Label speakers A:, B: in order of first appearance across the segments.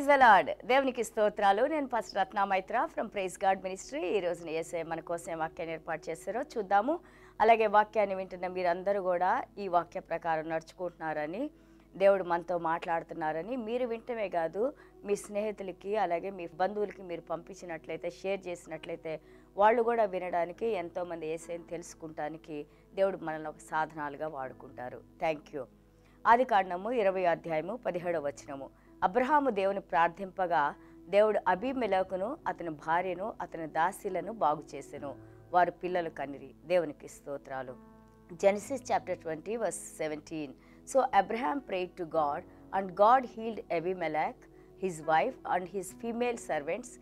A: Praise వెలాడ్ దేవునికి స్తోత్రాలు. నేను first Ratna Maitra from praise God ministry. ఈ రోజున ఏసే మన కోసం వాక్యాన్ని ఏర్పాటు చేస్తారో చూద్దాము. అలాగే వాక్యాన్ని వింటున్న మీరందరూ కూడా ఈ వాక్య ప్రకారం నడుచుకుంటున్నారని దేవుడు మనతో మాట్లాడుతున్నారని మీరు వింటమే కాదు మీ స్నేహితులకి అలాగే మీ బంధువులకి మీరు పంపించినట్లయితే షేర్ చేసినట్లయితే వాళ్ళు కూడా వినడానికి ఎంతోమంది ఏసైని తెలుసుకుంటానికి దేవుడు మనల్ని ఒక సాధనాలుగా వాడుకుంటారు. Thank you. ఆది కాండము ఇరవై అధ్యాయము పదిహేడవ వచనము. అబ్రహాము దేవుని ప్రార్థింపగా దేవుడు అభిమెలకును అతని భార్యను అతని దాసీలను బాగు చేసెను. వారు పిల్లలు కనిరి. దేవునికి స్తోత్రాలు. Genesis chapter twenty verse seventeen so Abraham pray to God and God healed Abimelech his wife and his female servants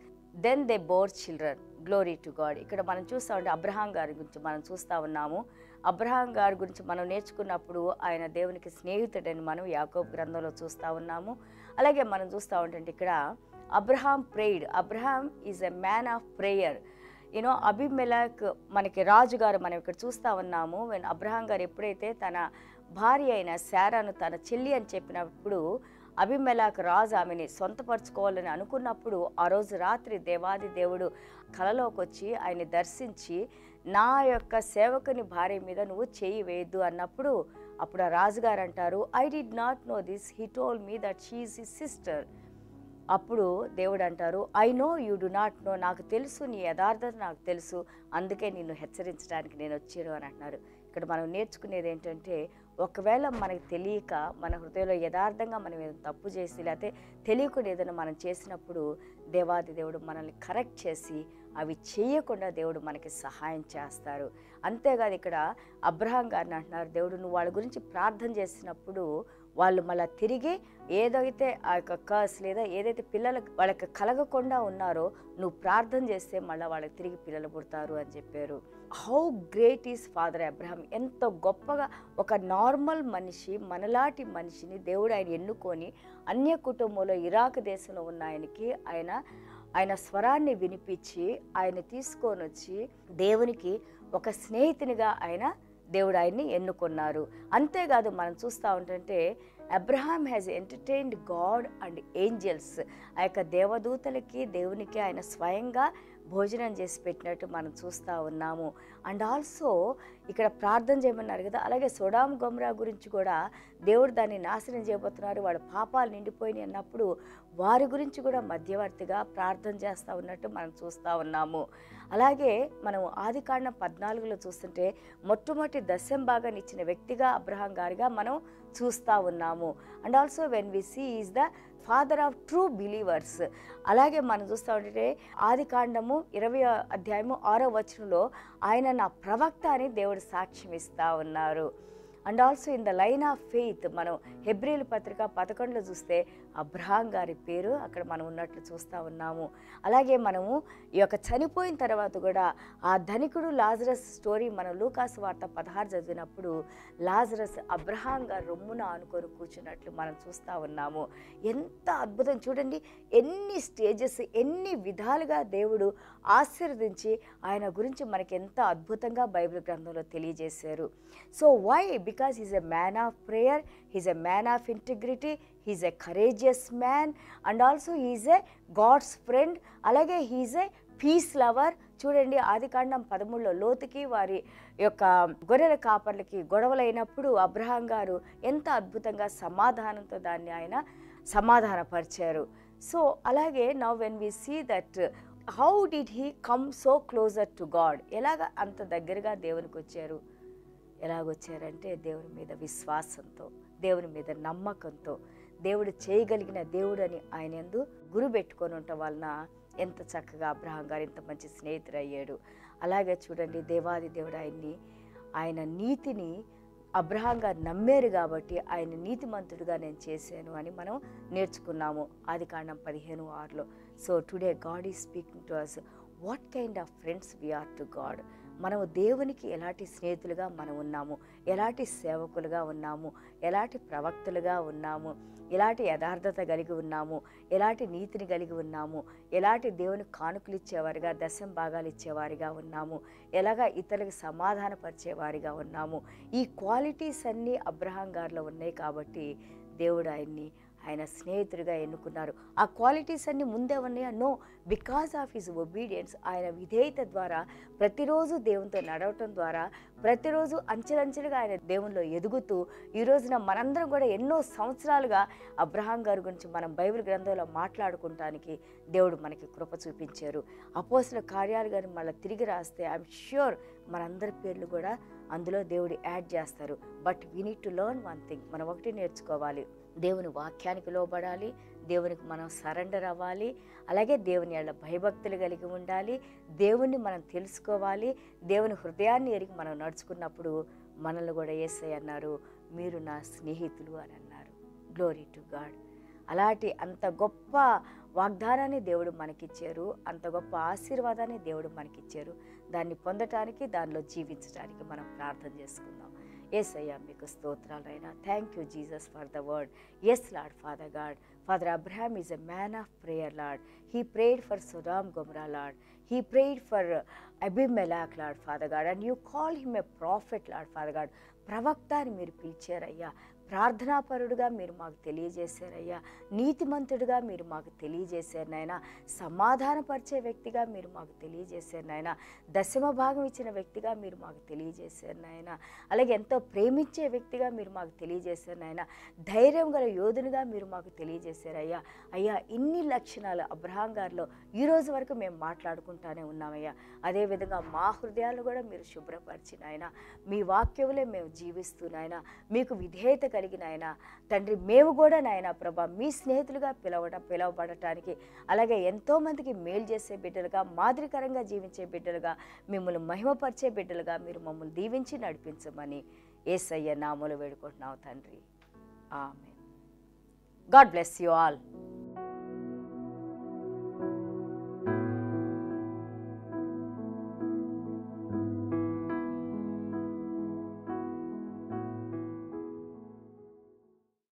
A: then they bore children glory to God ఇక్కడ మనం చూస్తూ ఉంటే అబ్రహాం గారి గురించి మనం చూస్తూ ఉన్నాము. అబ్రహాం గారి గురించి మనం నేర్చుకున్నప్పుడు ఆయన దేవునికి స్నేహితుడని మనం యాకోబ్ గ్రంథంలో చూస్తూ ఉన్నాము. అలాగే మనం చూస్తూ ఉంటే ఇక్కడ Abraham prayed Abraham is a man of prayer you know Abimelech మనకి రాజుగారు మనం ఇక్కడ చూస్తూ ఉన్నాము. అబ్రహాం గారు ఎప్పుడైతే తన భార్య అయిన శారాను తన చెల్లి అని చెప్పినప్పుడు అభిమెలాక్ రాజు ఆమెని సొంతపరచుకోవాలని అనుకున్నప్పుడు ఆ రోజు రాత్రి దేవాది దేవుడు కలలోకి వచ్చి ఆయన్ని దర్శించి నా యొక్క సేవకుని భార్య మీద నువ్వు చేయి వేయద్దు అన్నప్పుడు అప్పుడు ఆ రాజుగారు అంటారు I did not know this he told me that she is his sister అప్పుడు దేవుడు అంటారు I know you do not know నాకు తెలుసు నీ యథార్థత నాకు తెలుసు. అందుకే నిన్ను హెచ్చరించడానికి నేను వచ్చాను అని అంటున్నారు. ఇక్కడ మనం నేర్చుకునేది ఏంటంటే ఒకవేళ మనకు తెలియక మన హృదయంలో యథార్థంగా మనం ఏదైనా తప్పు చేసి లేకపోతే తెలియకుండా ఏదైనా మనం చేసినప్పుడు దేవాది దేవుడు మనల్ని కరెక్ట్ చేసి అవి చేయకుండా దేవుడు మనకి సహాయం చేస్తారు. అంతేకాదు ఇక్కడ అబ్రహాం గారిని అంటున్నారు దేవుడు నువ్వు వాళ్ళ గురించి ప్రార్థన చేసినప్పుడు వాళ్ళు మళ్ళీ తిరిగి ఏదైతే ఆ యొక్క కర్స్ లేదా ఏదైతే పిల్లలకు వాళ్ళకి కలగకుండా ఉన్నారో నువ్వు ప్రార్థన చేస్తే మళ్ళీ వాళ్ళకి తిరిగి పిల్లలు పుడతారు అని చెప్పారు. How great is father Abraham ఎంత గొప్పగా ఒక నార్మల్ మనిషి మనలాంటి మనిషిని దేవుడు ఆయన ఎన్నుకొని అన్య కుటుంబంలో ఇరాక్ దేశంలో ఉన్న ఆయనకి ఆయన ఆయన స్వరాన్ని వినిపించి ఆయన తీసుకొని వచ్చి దేవునికి ఒక స్నేహితునిగా ఆయన దేవుడు ఆయన్ని ఎన్నుకున్నారు. అంతేకాదు మనం చూస్తూ ఉంటుంటే Abraham has entertained God and angels ఆ యొక్క దేవదూతలకి దేవునికి ఆయన స్వయంగా భోజనం చేసి పెట్టినట్టు మనం చూస్తూ ఉన్నాము. అండ్ ఆల్సో ఇక్కడ ప్రార్థన చేయమన్నారు కదా అలాగే సోడాం గొమ్రా గురించి కూడా దేవుడు దాన్ని నాశనం చేయబోతున్నారు. వాడు పాపాలు నిండిపోయినాయి అన్నప్పుడు వారి గురించి కూడా మధ్యవర్తిగా ప్రార్థన చేస్తూ ఉన్నట్టు మనం చూస్తూ ఉన్నాము. అలాగే మనం ఆది కాండం పద్నాలుగులో చూస్తుంటే మొట్టమొదటి దశం భాగాన్ని ఇచ్చిన వ్యక్తిగా అబ్రహాం గారిగా మనం చూస్తూ ఉన్నాము. And also when we see is the father of true believers అలాగే మనం చూస్తూ ఉంటే ఆది కాండము ఇరవై అధ్యాయము ఆరో వచనంలో ఆయన నా ప్రవక్త అని దేవుడు సాక్ష్యం ఇస్తూ ఉన్నారు. And also in the line of faith మనం హెబ్రిల్ పత్రిక పదకొండులో చూస్తే అబ్రహాం గారి పేరు అక్కడ మనం ఉన్నట్లు చూస్తూ ఉన్నాము. అలాగే మనము ఈ యొక్క చనిపోయిన తర్వాత కూడా ఆ ధనికుడు లాజరస్ స్టోరీ మనం లూకాస్ వార్త పదహారు చదివినప్పుడు లాజరస్ అబ్రహాం గారు రొమ్మున ఆనుకొని కూర్చున్నట్లు మనం చూస్తూ ఉన్నాము. ఎంత అద్భుతం చూడండి. ఎన్ని స్టేజెస్ ఎన్ని విధాలుగా దేవుడు ఆశీర్వదించి ఆయన గురించి మనకి ఎంత అద్భుతంగా బైబిల్ గ్రంథంలో తెలియజేశారు. So why because he's a man of prayer he's a man of integrity he is a courageous man and also he's a God's friend అలాగే he is a peace lover చూడండి ఆదికాండం పదమూడులో లోతుకి వారి యొక్క గొర్రెల కాపర్లకి గొడవలైనప్పుడు అబ్రహాం గారు ఎంత అద్భుతంగా సమాధానంతో దాన్ని ఆయన సమాధానపరిచారు. సో అలాగే now when we see that how did he come so closer to God ఎలాగ అంత దగ్గరగా దేవునికి వచ్చారు? ఎలాగొచ్చారంటే దేవుని మీద విశ్వాసంతో దేవుని మీద నమ్మకంతో. దేవుడు చేయగలిగిన దేవుడు అని ఆయన ఎందు గురు పెట్టుకొని ఉండటం వలన ఎంత చక్కగా అబ్రహం గారు ఇంత మంచి స్నేహితుడు అయ్యాడు అలాగే చూడండి దేవాది దేవుడు ఆయన్ని ఆయన నీతిని అబ్రహాం గారు నమ్మారు కాబట్టి ఆయన నీతిమంతుడిగా నేను చేశాను అని మనం నేర్చుకున్నాము. ఆది కాండం పదిహేను ఆరులో. So today God is speaking to us what kind of friends we are to God మనము దేవునికి ఎలాంటి స్నేహితులుగా మనం ఉన్నాము? ఎలాంటి సేవకులుగా ఉన్నాము? ఎలాంటి ప్రవక్తలుగా ఉన్నాము? ఎలాంటి యథార్థత కలిగి ఉన్నాము? ఎలాంటి నీతిని కలిగి ఉన్నాము? ఎలాంటి దేవుని కానుకలు ఇచ్చేవారిగా దశం భాగాలు ఇచ్చేవారిగా ఉన్నాము? ఎలాగా ఇతరులకు సమాధానపరిచేవారిగా ఉన్నాము? ఈ క్వాలిటీస్ అన్నీ అబ్రహాం గారిలో ఉన్నాయి కాబట్టి దేవుడు ఆయన్ని ఆయన స్నేహితుడిగా ఎన్నుకున్నారు. ఆ క్వాలిటీస్ అన్ని ముందే ఉన్నాయా? No because of his obedience ఆయన విధేయత ద్వారా ప్రతిరోజు దేవునితో నడవటం ద్వారా ప్రతిరోజు అంచెలంచెలుగా ఆయన దేవునిలో ఎదుగుతూ ఈ రోజున మనందరం కూడా ఎన్నో సంవత్సరాలుగా అబ్రహాం గారి గురించి మనం బైబిల్ గ్రంథంలో మాట్లాడుకుంటానికి దేవుడు మనకి కృప చూపించారు. అపోసిన కార్యాలు కానీ మళ్ళీ తిరిగి రాస్తే ఐఎమ్ ష్యూర్ మనందరి పేర్లు కూడా అందులో దేవుడు యాడ్ చేస్తారు. But we need to learn one thing మనం ఒకటి నేర్చుకోవాలి. దేవుని వాక్యానికి లోబడాలి దేవునికి మనం సరెండర్ అవ్వాలి అలాగే దేవుని వాళ్ళ భయభక్తులు కలిగి ఉండాలి దేవుణ్ణి మనం తెలుసుకోవాలి దేవుని హృదయాన్ని ఎరిగి మనం నడుచుకున్నప్పుడు మనల్ని కూడా ఏసై అన్నారు మీరు నా స్నేహితులు అని అన్నారు. గ్లోరీ టు గాడ్ అలాంటి అంత గొప్ప వాగ్దానాన్ని దేవుడు మనకిచ్చారు అంత గొప్ప ఆశీర్వాదాన్ని దేవుడు మనకిచ్చారు. దాన్ని పొందటానికి దానిలో జీవించడానికి మనం ప్రార్థన చేసుకుందాం. ఎస్ అయ్యా మీకు స్తోత్రాలైనా thank you Jesus for the word yes Lord Father God Father Abraham is a man of prayer Lord he prayed for Sodom Gomorrah Lord he prayed for Abimelech Lord Father God and you call him a prophet Lord Father God ప్రవక్త అని మీరు పిలిచారయ్యా ప్రార్థనాపరుడుగా మీరు మాకు తెలియజేశారయ్యా. నీతిమంతుడిగా మీరు మాకు తెలియజేశారు నాయన. సమాధానపరిచే వ్యక్తిగా మీరు మాకు తెలియజేశారు నాయన. దశమ భాగం ఇచ్చిన వ్యక్తిగా మీరు మాకు తెలియజేశారు నాయన. అలాగే ఎంతో ప్రేమించే వ్యక్తిగా మీరు మాకు తెలియజేశారు నాయన. ధైర్యం గల యోధునిగా మీరు మాకు తెలియజేశారయ్యా. అయ్యా ఇన్ని లక్షణాలు అబ్రహాం గారిలో ఈరోజు వరకు మేము మాట్లాడుకుంటానే ఉన్నామయ్యా. అదేవిధంగా మా హృదయాలు కూడా మీరు శుభ్రపరిచిన ఆయన మీ వాక్యములే మేము జీవిస్తున్నాయన నాయన. మీకు విధేయత కలిగిన ఆయన. తండ్రి మేము కూడా నాయన ప్రభా మీ స్నేహితులుగా పిలవడం పిలవబడటానికి. అలాగే ఎంతోమందికి మేలు చేసే బిడ్డలుగా మాదిరికరంగా జీవించే బిడ్డలుగా మిమ్మల్ని మహిమపరిచే బిడ్డలుగా మీరు మమ్మల్ని దీవించి నడిపించమని ఏసయ్య నామలు వేడుకుంటున్నావు తండ్రి. ఆమె గాడ్ బ్లెస్ యు ఆల్.